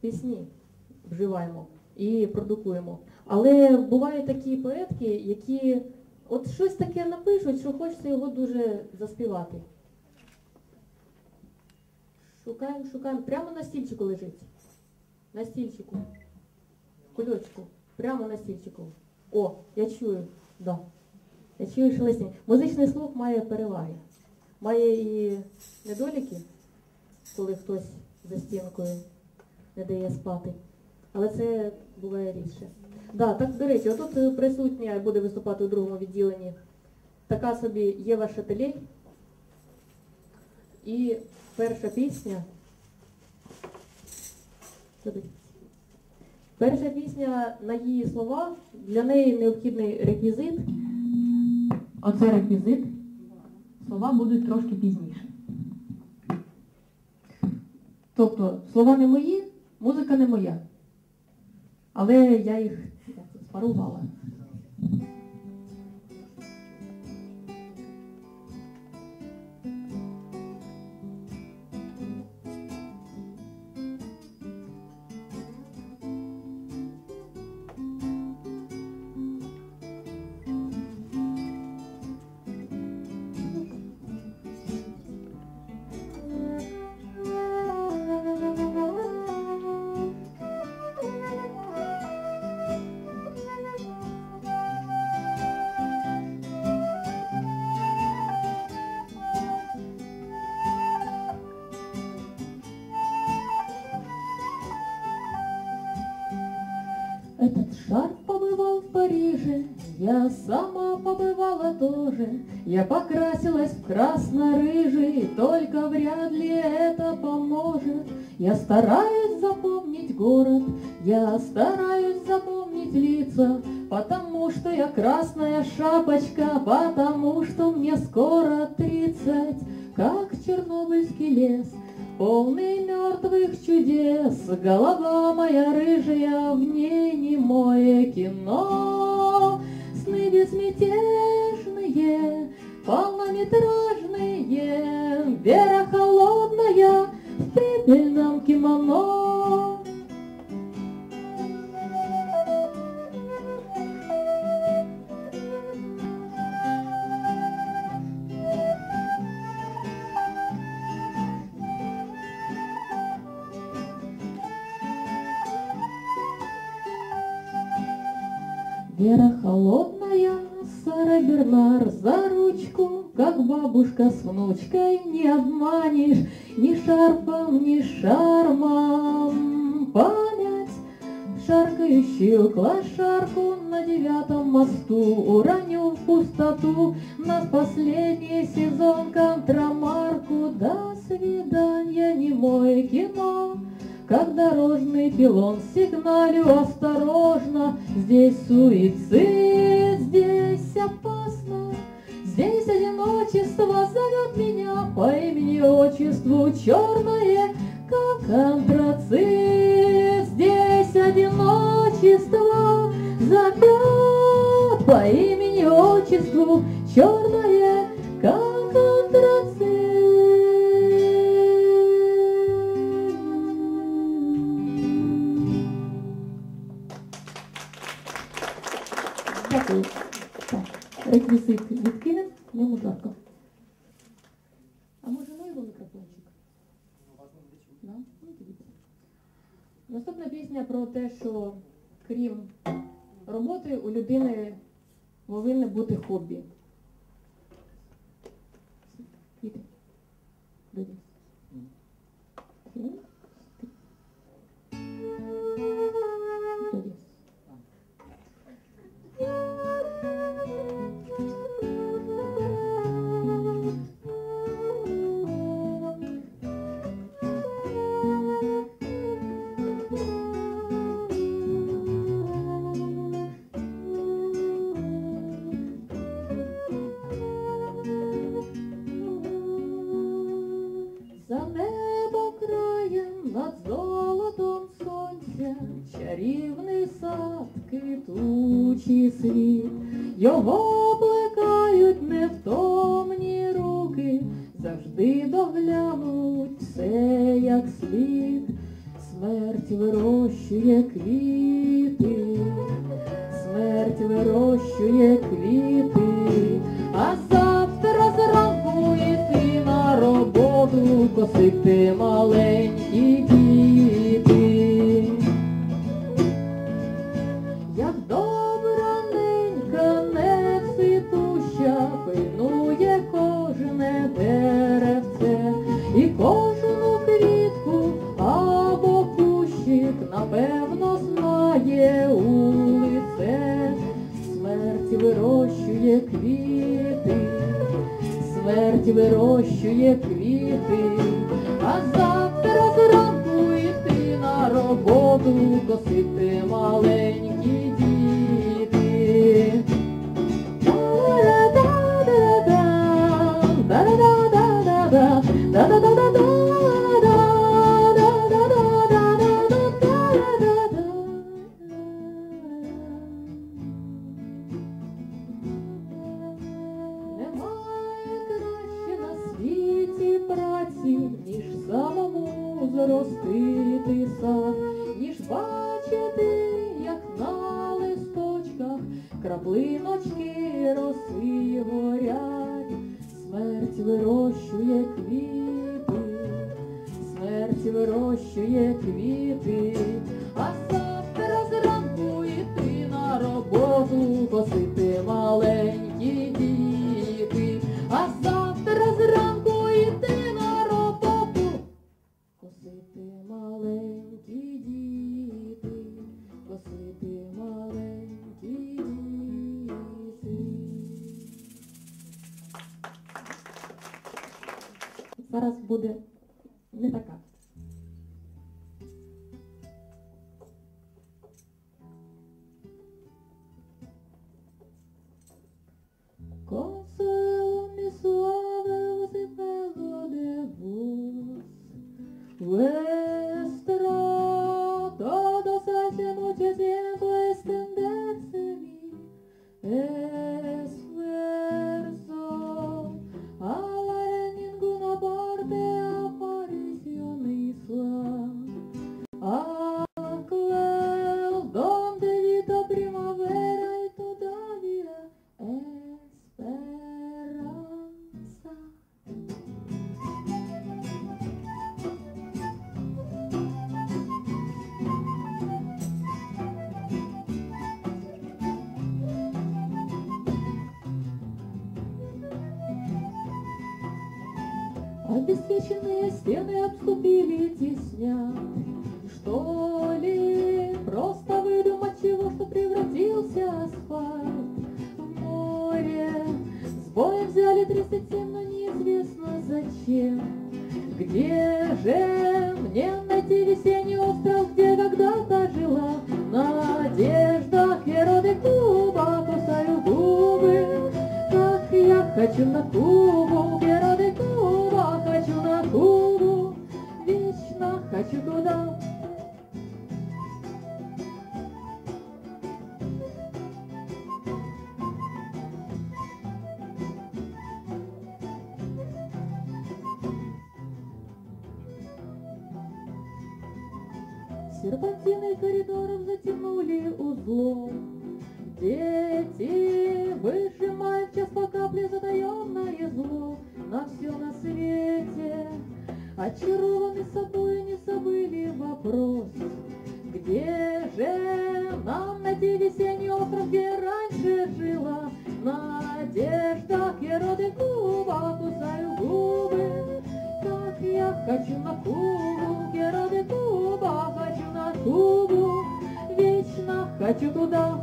пісні вживаємо і продукуємо. Але бувають такі поетки, які от щось таке напишуть, що хочеться його дуже заспівати. Шукаємо, шукаємо. Прямо на стільчику лежить. На стільчику. Кульочку. Прямо на стільчику. О, я чую, да. Я чую шелесіння. Музичний слух має переваги. Має і недоліки, коли хтось за стінкою не дає спати. Але це буває рідше. Да, так, до речі, отут е, присутня буде виступати у другому відділенні така собі Єва Шателей. І перша пісня. Перша пісня на її слова, для неї необхідний реквізит. Оце реквізит. Слова будуть трошки пізніше. Тобто слова не мої, музика не моя. Але я їх спарувала. Я сама побывала тоже. Я покрасилась в красно-рыжий, только вряд ли это поможет. Я стараюсь запомнить город, я стараюсь запомнить лица, потому что я красная шапочка, потому что мне скоро тридцать, как Чернобыльский лес. Полный мертвых чудес, голова моя рыжая, в ней немое кино. Безмятежные, полнометражные, Вера холодная в пепельном кимоно. Вера холодная, Бернар за ручку, Как бабушка с внучкой, не обманешь Ни шарфом, ни шармом. Память, шаркающую лошарку На девятом мосту уроню в пустоту На последний сезон контрамарку. До свидания, не мое кино. Как дорожный пилон сигналю осторожно, Здесь суицид, опасно, Здесь одиночество зовет меня по имени отчеству черное, как антрацит. Здесь одиночество зовет по имени отчеству черное, как реквізит відкинемо, йому жарко. А може ну його мікрофончик? Ну. Наступна пісня про те, що крім роботи у людини повинне бути хобі. Його плекають невтомні руки, завжди доглянуть все як слід. Смерть вирощує квіти, смерть вирощує квіти, а завтра зранку йти на роботу косити маленькі знає у лице. Смерть вирощує квіти, смерть вирощує квіти, а завтра зранку йти на роботу косити маленькі діти. Самому зростити сад, ніж бачити, як на листочках краплиночки роси горять, смерть вирощує квіти, смерть вирощує квіти, Зараз буде не така. Обеспеченные стены обступили тесня. Что ли, просто выдумать чего, что превратился асфальт в море. С боем взяли 37, но неизвестно зачем. Где же мне найти весенний остров, где когда-то жила надежда? Героды Куба, кусаю губы, как я хочу на Кубу, Серпантины коридоров затянули узлом. Дети выжимают час по капле затаенное зло на все на свете. Очарованы Кубу, вечно хочу туда.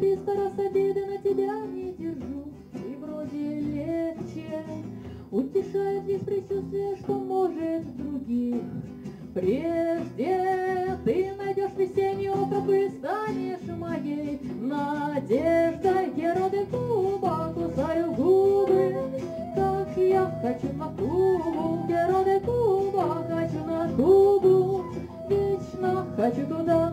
триста раз обиды на тебя не держу, и вроде легче. Утешает лишь предчувствие, что может других. Прежде ты найдешь весенний окроп и станешь моей надеждой. Я роды куба, кусаю губы, как я хочу на Кубу. Я роды куба, хочу на Кубу, вечно хочу туда.